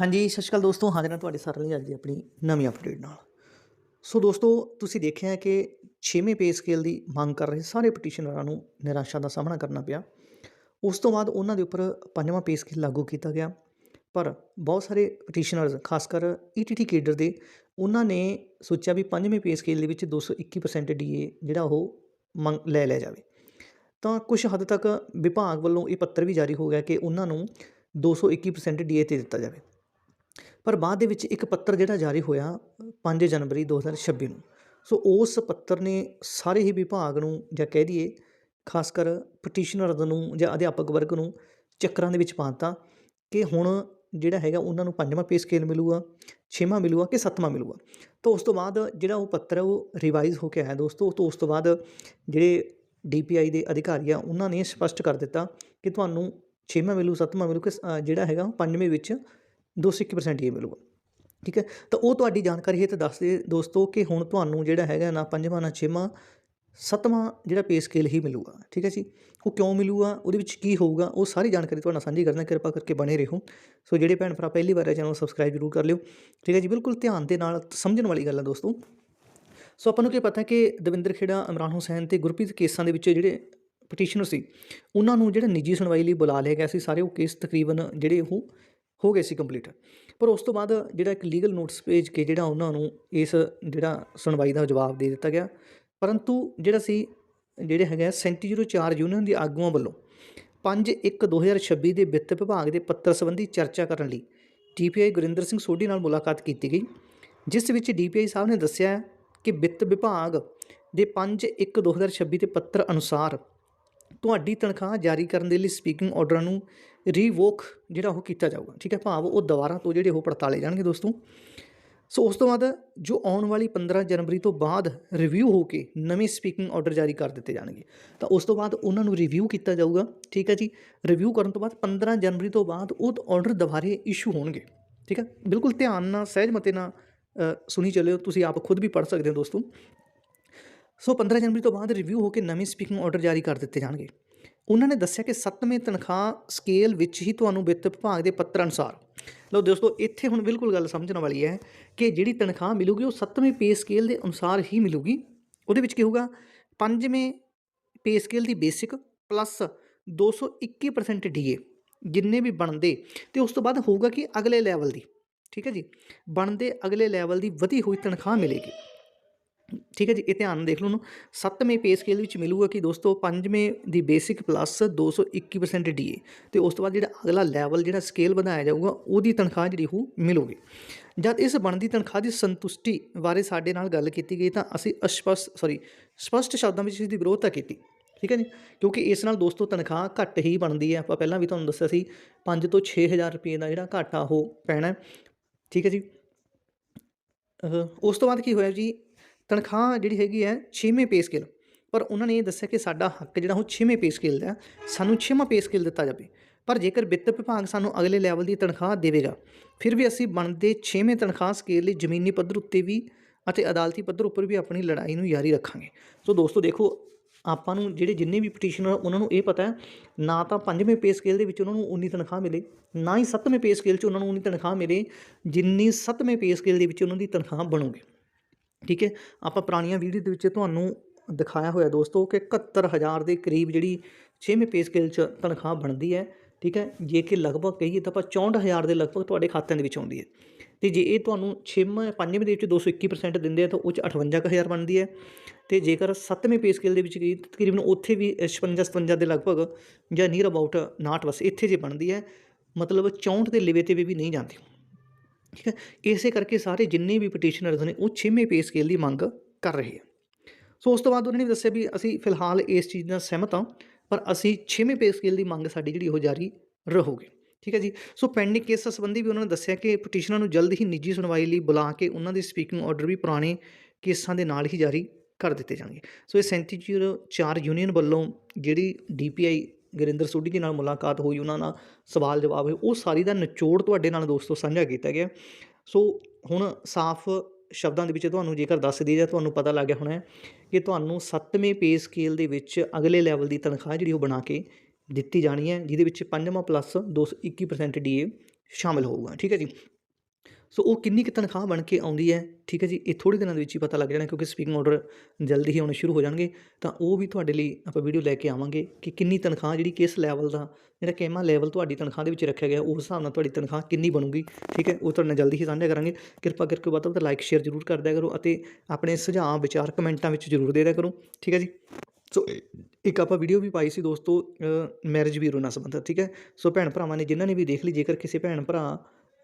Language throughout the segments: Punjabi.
ਹਾਂਜੀ, ਸਤਿ ਸ਼੍ਰੀ ਅਕਾਲ ਦੋਸਤੋ, ਹਾਜ਼ਰ ਹਾਂ ਤੁਹਾਡੇ ਸਾਰਿਆਂ ਲਈ ਅੱਜ ਦੀ ਆਪਣੀ ਨਵੀਂ ਅਪਡੇਟ ਨਾਲ। ਸੋ ਦੋਸਤੋ, ਤੁਸੀਂ ਦੇਖਿਆ ਕਿ 6ਵੇਂ ਪੇ ਸਕੇਲ ਦੀ ਮੰਗ ਕਰ ਰਹੇ ਸਾਰੇ ਪਟੀਸ਼ਨਰਾਂ ਨੂੰ ਨਿਰਾਸ਼ਾ ਦਾ ਸਾਹਮਣਾ ਕਰਨਾ ਪਿਆ। ਉਸ ਤੋਂ ਬਾਅਦ ਉਹਨਾਂ ਦੇ ਉੱਪਰ ਪੰਜਵਾਂ ਪੇ ਸਕੇਲ ਲਾਗੂ ਕੀਤਾ ਗਿਆ। ਪਰ ਬਹੁਤ ਸਾਰੇ ਪਟੀਸ਼ਨਰਸ ਖਾਸ ਕਰ ਈਟੀਟੀ ਕੇਡਰ ਦੇ, ਉਹਨਾਂ ਨੇ ਸੋਚਿਆ ਵੀ ਪੰਜਵੇਂ ਪੇ ਸਕੇਲ ਦੇ ਵਿੱਚ 221% ਡੀਏ ਜਿਹੜਾ ਉਹ ਮੰਗ ਲੈ ਲਿਆ ਜਾਵੇ। ਤਾਂ ਕੁਝ ਹੱਦ ਤੱਕ ਵਿਭਾਗ ਵੱਲੋਂ ਇਹ ਪੱਤਰ ਵੀ ਜਾਰੀ ਹੋ ਗਿਆ ਕਿ ਉਹਨਾਂ ਨੂੰ 221% ਡੀਏ ਤੇ ਦਿੱਤਾ ਜਾਵੇ। ਪਰ ਬਾਅਦ ਦੇ ਵਿੱਚ ਇੱਕ ਪੱਤਰ ਜਿਹੜਾ ਜਾਰੀ ਹੋਇਆ 5 ਜਨਵਰੀ 2026 ਨੂੰ। ਸੋ ਉਸ ਪੱਤਰ ਨੇ ਸਾਰੇ ਹੀ ਵਿਭਾਗ ਨੂੰ ਜਾਂ ਕਹਿ ਦਈਏ ਖਾਸ ਕਰ ਪਟੀਸ਼ਨਰ ਨੂੰ ਜਾਂ ਅਧਿਆਪਕ ਵਰਗ ਨੂੰ ਚੱਕਰਾਂ ਦੇ ਵਿੱਚ ਪਾਤਾ ਕਿ ਹੁਣ ਜਿਹੜਾ ਹੈਗਾ ਉਹਨਾਂ ਨੂੰ ਪੰਜਵਾਂ ਪੇ ਸਕੇਲ ਮਿਲੂਗਾ, ਛੇਵਾਂ ਮਿਲੂਗਾ ਕਿ ਸੱਤਵਾਂ ਮਿਲੂਗਾ। ਤਾਂ ਉਸ ਤੋਂ ਬਾਅਦ ਜਿਹੜਾ ਉਹ ਪੱਤਰ ਹੈ ਉਹ ਰਿਵਾਈਜ਼ ਹੋ ਕੇ ਆਇਆ ਦੋਸਤੋ। ਤੋਂ ਉਸ ਤੋਂ ਬਾਅਦ ਜਿਹੜੇ ਡੀਪੀਆਈ ਦੇ ਅਧਿਕਾਰੀ ਆ ਉਹਨਾਂ ਨੇ ਸਪਸ਼ਟ ਕਰ ਦਿੱਤਾ ਕਿ ਤੁਹਾਨੂੰ ਛੇਵਾਂ ਮਿਲੂ, ਸੱਤਵਾਂ ਮਿਲੂ ਕਿ ਜਿਹੜਾ ਹੈਗਾ ਪੰਜਵੇਂ ਵਿੱਚ 201% ਹੀ ਮਿਲੂਗਾ। ਠੀਕ ਹੈ? ਤਾਂ ਉਹ ਤੁਹਾਡੀ ਜਾਣਕਾਰੀ ਇਹ ਤਾਂ ਦੱਸ ਦੇ ਦੋਸਤੋ ਕਿ ਹੁਣ ਤੁਹਾਨੂੰ ਜਿਹੜਾ ਹੈਗਾ ਨਾ ਪੰਜਵਾਂ, ਨਾ ਛੇਵਾਂ, ਸੱਤਵਾਂ ਜਿਹੜਾ ਪੇ ਸਕੇਲ ਹੀ ਮਿਲੂਗਾ। ਠੀਕ ਹੈ ਜੀ? ਉਹ ਕਿਉਂ ਮਿਲੂਗਾ? ਉਹਦੇ ਵਿੱਚ ਕੀ ਹੋਊਗਾ? ਉਹ ਸਾਰੀ ਜਾਣਕਾਰੀ ਤੁਹਾਡੇ ਨਾਲ ਸਾਂਝੀ ਕਰਨਾ ਕਿਰਪਾ ਕਰਕੇ ਬਣੇ ਰਹੋ। ਸੋ ਜਿਹੜੇ ਭੈਣ ਭਰਾ ਪਹਿਲੀ ਵਾਰ ਇਹ ਚੈਨਲ ਸਬਸਕ੍ਰਾਈਬ ਜ਼ਰੂਰ ਕਰ ਲਿਓ। ਠੀਕ ਹੈ ਜੀ? ਬਿਲਕੁਲ ਧਿਆਨ ਦੇ ਨਾਲ ਸਮਝਣ ਵਾਲੀ ਗੱਲ ਹੈ ਦੋਸਤੋ। ਸੋ ਆਪਾਂ ਨੂੰ ਕੀ ਪਤਾ ਕਿ ਦਵਿੰਦਰ ਖੇੜਾ ਇਮਰਾਨ ਹੁਸੈਨ ਤੇ ਗੁਰਪ੍ਰੀਤ ਕੇਸਾਂ ਦੇ ਵਿੱਚ ਜਿਹੜੇ ਪਟੀਸ਼ਨਰ ਸੀ, ਉਹਨਾਂ ਨੂੰ ਜਿਹੜਾ ਨਿੱਜੀ ਸੁਣਵਾਈ ਲਈ ਬੁਲਾ ਲਿਆ ਗਿਆ ਸੀ, ਸਾਰੇ ਉਹ ਕੇਸ ਤਕਰੀਬਨ ਜਿਹੜੇ ਉਹ ਹੋ ਗਏ ਸੀ ਕੰਪਲੀਟ ਪਰ ਉਸ ਤੋਂ ਬਾਅਦ ਜਿਹੜਾ ਇੱਕ ਲੀਗਲ ਨੋਟਿਸ ਭੇਜ ਕੇ ਜਿਹੜਾ ਉਹਨਾਂ ਨੂੰ ਇਸ ਜਿਹੜਾ ਸੁਣਵਾਈ ਦਾ ਜਵਾਬ ਦੇ ਦਿੱਤਾ ਗਿਆ, ਪਰੰਤੂ ਜਿਹੜਾ ਸੀ, ਜਿਹੜੇ ਹੈਗਾ 3704 ਯੂਨੀਅਨ ਦੇ ਆਗੂਆਂ ਵੱਲੋਂ 5/1/2026 ਦੇ ਵਿੱਤ ਵਿਭਾਗ ਦੇ ਪੱਤਰ ਸੰਬੰਧੀ ਚਰਚਾ ਕਰਨ ਲਈ ਡੀਪੀਆਈ ਗੁਰਿੰਦਰ ਸਿੰਘ ਸੋਢੀ ਨਾਲ ਮੁਲਾਕਾਤ ਕੀਤੀ ਗਈ, ਜਿਸ ਵਿੱਚ ਡੀਪੀਆਈ ਸਾਹਿਬ ਨੇ ਦੱਸਿਆ ਕਿ ਵਿੱਤ ਵਿਭਾਗ ਦੇ 5/1/2026 ਦੇ ਪੱਤਰ ਅਨੁਸਾਰ ਤੁਹਾਡੀ ਤਨਖਾਹ ਜਾਰੀ ਕਰਨ ਦੇ ਲਈ ਸਪੀਕਿੰਗ ਆਰਡਰਾਂ ਨੂੰ ਰੀਵੋਕ ਜਿਹੜਾ ਉਹ ਕੀਤਾ ਜਾਊਗਾ। ਠੀਕ ਹੈ, ਭਾਵ ਉਹ ਦੁਬਾਰਾ ਤੋਂ ਜਿਹੜੇ ਉਹ ਪੜਤਾਲੇ ਜਾਣਗੇ ਦੋਸਤੋ। ਸੋ ਉਸ ਤੋਂ ਬਾਅਦ ਜੋ ਆਉਣ ਵਾਲੀ 15 ਜਨਵਰੀ ਤੋਂ ਬਾਅਦ ਰਿਵਿਊ ਹੋ ਕੇ ਨਵੇਂ ਸਪੀਕਿੰਗ ਆਰਡਰ ਜਾਰੀ ਕਰ ਦਿੱਤੇ ਜਾਣਗੇ। ਤਾਂ ਉਸ ਤੋਂ ਬਾਅਦ ਉਹਨਾਂ ਨੂੰ ਰਿਵਿਊ ਕੀਤਾ ਜਾਊਗਾ। ਠੀਕ ਹੈ ਜੀ ਰਿਵਿਊ ਕਰਨ ਤੋਂ ਬਾਅਦ 15 ਜਨਵਰੀ ਤੋਂ ਬਾਅਦ ਉਹ ਆਰਡਰ ਦੁਬਾਰੇ ਇਸ਼ੂ ਹੋਣਗੇ। ਠੀਕ ਹੈ, ਬਿਲਕੁਲ ਧਿਆਨ ਨਾਲ ਸਹਿਜਮਤੇ ਨਾਲ ਸੁਣੀ ਚੱਲਿਓ, ਤੁਸੀਂ ਆਪ ਖੁਦ ਵੀ ਪੜ੍ਹ ਸਕਦੇ ਹੋ ਦੋਸਤੋ। ਸੋ 15 ਜਨਵਰੀ ਤੋਂ ਬਾਅਦ ਰਿਵਿਊ ਹੋ ਕੇ ਨਵੇਂ ਸਪੀਕਿੰਗ ਆਰਡਰ ਜਾਰੀ ਕਰ ਦਿੱਤੇ ਜਾਣਗੇ। ਉਹਨਾਂ ਨੇ ਦੱਸਿਆ ਕਿ 7ਵੇਂ ਤਨਖਾਹ ਸਕੇਲ ਵਿੱਚ ਹੀ ਤੁਹਾਨੂੰ ਵਿੱਤ ਵਿਭਾਗ ਦੇ ਪੱਤਰ ਅਨੁਸਾਰ ਲਓ ਦੋਸਤੋ, ਇੱਥੇ ਹੁਣ ਬਿਲਕੁਲ ਗੱਲ ਸਮਝਣ ਵਾਲੀ ਹੈ ਕਿ ਜਿਹੜੀ ਤਨਖਾਹ ਮਿਲੂਗੀ ਉਹ 7ਵੇਂ ਪੇ ਸਕੇਲ ਦੇ ਅਨੁਸਾਰ ਹੀ ਮਿਲੂਗੀ। ਉਹਦੇ ਵਿੱਚ ਕੀ ਹੋਊਗਾ? 5ਵੇਂ ਪੇ ਸਕੇਲ ਦੀ ਬੇਸਿਕ ਪਲੱਸ 221% ਡੀਏ ਜਿੰਨੇ ਵੀ ਬਣਦੇ, ਤੇ ਉਸ ਤੋਂ ਬਾਅਦ ਹੋਊਗਾ ਕਿ ਅਗਲੇ ਲੈਵਲ ਦੀ, ਠੀਕ ਹੈ ਜੀ? ਬਣਦੇ ਅਗਲੇ ਲੈਵਲ ਦੀ ਵਧੀ ਹੋਈ ਤਨਖਾਹ ਮਿਲੇਗੀ। ਠੀਕ ਹੈ ਜੀ, ਇਹ ਧਿਆਨ ਦੇਖ ਲਓ ਨੂੰ 7ਵੇਂ ਪੇ ਸਕੇਲ ਵਿੱਚ ਮਿਲੂਗਾ ਕਿ ਦੋਸਤੋ ਪੰਜਵੇਂ ਦੀ ਬੇਸਿਕ ਪਲੱਸ 221% ਡੀਏ ਤੇ ਉਸ ਤੋਂ ਬਾਅਦ ਜਿਹੜਾ ਅਗਲਾ ਲੈਵਲ ਜਿਹੜਾ ਸਕੇਲ ਵਧਾਇਆ ਜਾਊਗਾ, ਉਹਦੀ ਤਨਖਾਹ ਜਿਹੜੀ ਉਹ ਮਿਲੂਗੀ। ਜਦ ਇਸ ਬਣਦੀ ਤਨਖਾਹ ਦੀ ਸੰਤੁਸ਼ਟੀ ਬਾਰੇ ਸਾਡੇ ਨਾਲ ਗੱਲ ਕੀਤੀ ਗਈ ਤਾਂ ਅਸੀਂ ਅਸਪਸ਼ਟ ਸੌਰੀ ਸਪਸ਼ਟ ਸ਼ਬਦਾਂ ਵਿੱਚ ਇਸ ਦੀ ਵਿਰੋਧਤਾ ਕੀਤੀ, ਠੀਕ ਹੈ ਜੀ? ਕਿਉਂਕਿ ਇਸ ਨਾਲ ਦੋਸਤੋ ਤਨਖਾਹ ਘੱਟ ਹੀ ਬਣਦੀ ਹੈ। ਆਪਾਂ ਪਹਿਲਾਂ ਵੀ ਤੁਹਾਨੂੰ ਦੱਸਿਆ ਸੀ 5 ਤੋਂ 6000 ਰੁਪਏ ਦਾ ਜਿਹੜਾ ਘਾਟਾ ਉਹ ਪੈਣਾ, ਠੀਕ ਹੈ ਜੀ? ਉਸ ਤੋਂ ਬਾਅਦ ਕੀ ਹੋਇਆ ਜੀ? ਤਨਖਾਹ ਜਿਹੜੀ ਹੈਗੀ ਹੈ 6ਵੇਂ ਪੇ ਸਕੇਲ ਪਰ ਉਹਨਾਂ ਨੇ ਇਹ ਦੱਸਿਆ ਕਿ ਸਾਡਾ ਹੱਕ ਜਿਹੜਾ ਉਹ 6ਵੇਂ ਪੇ ਸਕੇਲ ਦਾ ਸਾਨੂੰ 6ਵਾਂ ਪੇ ਸਕੇਲ ਦਿੱਤਾ ਜਾਵੇ। ਪਰ ਜੇਕਰ ਵਿੱਤ ਵਿਭਾਗ ਸਾਨੂੰ ਅਗਲੇ ਲੈਵਲ ਦੀ ਤਨਖਾਹ ਦੇਵੇਗਾ, ਫਿਰ ਵੀ ਅਸੀਂ ਬਣਦੇ 6ਵੇਂ ਤਨਖਾਹ ਸਕੇਲ ਲਈ ਜ਼ਮੀਨੀ ਪੱਧਰ ਉੱਤੇ ਵੀ ਅਤੇ ਅਦਾਲਤੀ ਪੱਧਰ ਉੱਪਰ ਵੀ ਆਪਣੀ ਲੜਾਈ ਨੂੰ ਜਾਰੀ ਰੱਖਾਂਗੇ। ਸੋ ਦੋਸਤੋ, ਦੇਖੋ, ਆਪਾਂ ਨੂੰ ਜਿਹੜੇ ਜਿੰਨੇ ਵੀ ਪਟੀਸ਼ਨਰ ਉਹਨਾਂ ਨੂੰ ਇਹ ਪਤਾ ਹੈ, ਨਾ ਤਾਂ ਪੰਜਵੇਂ ਪੇ ਸਕੇਲ ਦੇ ਵਿੱਚ ਉਹਨਾਂ ਨੂੰ ਉਨੀ ਤਨਖਾਹ ਮਿਲੇ, ਨਾ ਹੀ ਸੱਤਵੇਂ ਪੇ ਸਕੇਲ 'ਚ ਉਹਨਾਂ ਨੂੰ ਉਨੀ ਤਨਖਾਹ ਮਿਲੇ, ਜਿੰਨੀ ਸੱਤਵੇਂ ਪੇ ਸਕੇਲ ਦੇ ਵਿੱਚ ਉਹਨਾਂ ਦੀ ਤਨਖਾਹ ਬਣੂਗੀ। ਠੀਕ ਹੈ? ਆਪਾਂ ਪੁਰਾਣੀਆਂ ਵੀਡੀਓ ਦੇ ਵਿੱਚ ਤੁਹਾਨੂੰ ਦਿਖਾਇਆ ਹੋਇਆ ਦੋਸਤੋ ਕਿ 71000 ਦੇ ਕਰੀਬ ਜਿਹੜੀ 6ਵੇਂ ਪੇ ਸਕੇਲ 'ਚ ਤਨਖਾਹ ਬਣਦੀ ਹੈ, ਠੀਕ ਹੈ? ਜੇ ਕਿ ਲਗਭਗ ਕਹੀਏ ਤਾਂ ਆਪਾਂ 64000 ਦੇ ਲਗਭਗ ਤੁਹਾਡੇ ਖਾਤਿਆਂ ਦੇ ਵਿੱਚ ਆਉਂਦੀ ਹੈ। ਤੇ ਜੇ ਇਹ ਤੁਹਾਨੂੰ 6ਵੇਂ 5ਵੇਂ ਦੇ ਵਿੱਚ 221% ਦਿੰਦੇ ਆ ਤਾਂ ਉਹ 'ਚ 58000 ਬਣਦੀ ਹੈ। ਤੇ ਜੇਕਰ 7ਵੇਂ ਪੇ ਸਕੇਲ ਦੇ ਵਿੱਚ ਗਈ ਤਕਰੀਬਨ ਉੱਥੇ ਵੀ 56 57 ਦੇ ਲਗਭਗ ਜਾਂ ਨੀਅਰ ਅਬਾਊਟ 59 ਬਸ ਇੱਥੇ ਜੇ ਬਣਦੀ ਹੈ, ਮਤਲਬ 64 ਦੇ ਲਿਵੇ ਤੇ ਵੀ ਨਹੀਂ ਜਾਂਦੀ। ਠੀਕ ਹੈ? ਇਸੇ ਕਰਕੇ ਸਾਰੇ ਜਿੰਨੇ ਵੀ ਪਟੀਸ਼ਨਰਸ ਨੇ ਉਹ 6ਵੇਂ ਪੇ ਸਕੇਲ ਦੀ ਮੰਗ ਕਰ ਰਹੇ ਆ। ਸੋ ਉਸ ਤੋਂ ਬਾਅਦ ਉਹਨਾਂ ਨੇ ਵੀ ਦੱਸਿਆ ਵੀ ਅਸੀਂ ਫਿਲਹਾਲ ਇਸ ਚੀਜ਼ ਨਾਲ ਸਹਿਮਤ ਹਾਂ, ਪਰ ਅਸੀਂ 6ਵੇਂ ਪੇ ਸਕੇਲ ਦੀ ਮੰਗ ਸਾਡੀ ਜਿਹੜੀ ਉਹ ਜਾਰੀ ਰਹੂਗੀ। ਠੀਕ ਹੈ ਜੀ? ਸੋ ਪੈਂਡਿੰਗ ਕੇਸ ਸੰਬੰਧੀ ਵੀ ਉਹਨਾਂ ਨੇ ਦੱਸਿਆ ਕਿ ਪਟੀਸ਼ਨਰਾਂ ਨੂੰ ਜਲਦ ਹੀ ਨਿੱਜੀ ਸੁਣਵਾਈ ਲਈ ਬੁਲਾ ਕੇ ਉਹਨਾਂ ਦੇ ਸਪੀਕਿੰਗ ਆਰਡਰ ਵੀ ਪੁਰਾਣੇ ਕੇਸਾਂ ਦੇ ਨਾਲ ਹੀ ਜਾਰੀ ਕਰ ਦਿੱਤੇ ਜਾਣਗੇ। ਸੋ ਇਹ 3704 ਯੂਨੀਅਨ ਵੱਲੋਂ ਜਿਹੜੀ ਡੀਪੀਆਈ ਗੁਰਿੰਦਰ ਸੋਢੀ ਜੀ ਨਾਲ ਮੁਲਾਕਾਤ ਹੋਈ, ਉਹਨਾਂ ਨਾਲ ਸਵਾਲ ਜਵਾਬ ਹੋਏ। ਉਹ ਸਾਰੀ ਦਾ ਨਿਚੋੜ ਤੁਹਾਡੇ ਨਾਲ ਦੋਸਤੋ ਸਾਂਝਾ ਕੀਤਾ ਗਿਆ। ਸੋ ਹੁਣ ਸਾਫ਼ ਸ਼ਬਦਾਂ ਦੇ ਵਿੱਚ ਤੁਹਾਨੂੰ ਜੇਕਰ ਦੱਸ ਦਈਏ ਜਾਂ ਤੁਹਾਨੂੰ ਪਤਾ ਲੱਗ ਗਿਆ ਹੋਣਾ ਕਿ ਤੁਹਾਨੂੰ 7ਵੇਂ ਪੇ ਸਕੇਲ ਦੇ ਵਿੱਚ ਅਗਲੇ ਲੈਵਲ ਦੀ ਤਨਖਾਹ ਜਿਹੜੀ ਉਹ ਬਣਾ ਕੇ ਦਿੱਤੀ ਜਾਣੀ ਹੈ, ਜਿਹਦੇ ਵਿੱਚ ਪੰਜਵਾਂ ਪਲੱਸ 221% ਡੀਏ ਸ਼ਾਮਿਲ ਹੋਊਗਾ। ਠੀਕ ਹੈ ਜੀ? ਸੋ ਉਹ ਕਿੰਨੀ ਕੁ ਤਨਖਾਹ ਬਣ ਕੇ ਆਉਂਦੀ ਹੈ? ਠੀਕ ਹੈ ਜੀ, ਇਹ ਥੋੜ੍ਹੇ ਦਿਨਾਂ ਦੇ ਵਿੱਚ ਹੀ ਪਤਾ ਲੱਗ ਜਾਣਾ ਕਿਉਂਕਿ ਸਪੀਕਿੰਗ ਆਰਡਰ ਜਲਦੀ ਹੀ ਆਉਣੇ ਸ਼ੁਰੂ ਹੋ ਜਾਣਗੇ। ਤਾਂ ਉਹ ਵੀ ਤੁਹਾਡੇ ਲਈ ਆਪਾਂ ਵੀਡੀਓ ਲੈ ਕੇ ਆਵਾਂਗੇ ਕਿ ਕਿੰਨੀ ਤਨਖਾਹ ਜਿਹੜੀ ਕਿਸ ਲੈਵਲ ਦਾ, ਜਿਹੜਾ ਕੇਮਾ ਲੈਵਲ ਤੁਹਾਡੀ ਤਨਖਾਹ ਦੇ ਵਿੱਚ ਰੱਖਿਆ ਗਿਆ, ਉਸ ਹਿਸਾਬ ਨਾਲ ਤੁਹਾਡੀ ਤਨਖਾਹ ਕਿੰਨੀ ਬਣੂਗੀ? ਠੀਕ ਹੈ, ਉਹ ਤੁਹਾਡੇ ਨਾਲ ਜਲਦੀ ਹੀ ਸਾਂਝਾ ਕਰਾਂਗੇ। ਕਿਰਪਾ ਕਰਕੇ ਵੱਧ ਤੋਂ ਵੱਧ ਲਾਈਕ ਸ਼ੇਅਰ ਜ਼ਰੂਰ ਕਰ ਦਿਆ ਕਰੋ ਅਤੇ ਆਪਣੇ ਸੁਝਾਅ, ਵਿਚਾਰ, ਕਮੈਂਟਾਂ ਵਿੱਚ ਜ਼ਰੂਰ ਦੇ ਦਿਆ ਕਰੋ। ਠੀਕ ਹੈ ਜੀ? ਸੋ ਇੱਕ ਆਪਾਂ ਵੀਡੀਓ ਵੀ ਪਾਈ ਸੀ ਦੋਸਤੋ ਮੈਰਿਜ ਬਿਊਰੋ ਨਾਲ ਸੰਬੰਧਿਤ, ਠੀਕ ਹੈ? ਸੋ ਭੈਣ ਭਰਾਵਾਂ ਨੇ ਜਿਨ੍ਹਾਂ ਨੇ ਵੀ ਦੇਖ ਲਈ, ਜੇਕਰ ਕਿਸੇ ਭੈਣ ਭਰਾ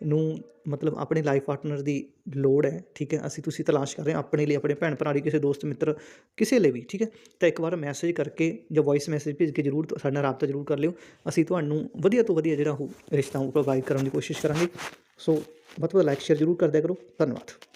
ਨੂੰ ਮਤਲਬ ਆਪਣੇ ਲਾਈਫ ਪਾਰਟਨਰ ਦੀ ਲੋੜ ਹੈ, ਠੀਕ ਹੈ? ਅਸੀਂ ਤੁਸੀਂ ਤਲਾਸ਼ ਕਰ ਰਹੇ ਹਾਂ ਆਪਣੇ ਲਈ, ਆਪਣੇ ਭੈਣ ਭਰਾ ਲਈ, ਕਿਸੇ ਦੋਸਤ, ਮਿੱਤਰ, ਕਿਸੇ ਲਈ ਵੀ, ਠੀਕ ਹੈ? ਤਾਂ ਇੱਕ ਵਾਰ ਮੈਸੇਜ ਕਰਕੇ ਜਾਂ ਵੌਇਸ ਮੈਸੇਜ ਭੇਜ ਕੇ ਜ਼ਰੂਰ ਤੁ- ਸਾਡੇ ਨਾਲ ਰਾਬਤਾ ਜ਼ਰੂਰ ਕਰ ਲਿਓ। ਅਸੀਂ ਤੁਹਾਨੂੰ ਵਧੀਆ ਤੋਂ ਵਧੀਆ ਜਿਹੜਾ ਉਹ ਰਿਸ਼ਤਾ ਉਹ ਪ੍ਰੋਵਾਈਡ ਕਰਨ ਦੀ ਕੋਸ਼ਿਸ਼ ਕਰਾਂਗੇ। ਸੋ ਬਹੁਤ ਬਹੁਤ ਲਾਈਕ ਸ਼ੇਅਰ ਜ਼ਰੂਰ ਕਰਦਿਆ ਕਰੋ। ਧੰਨਵਾਦ।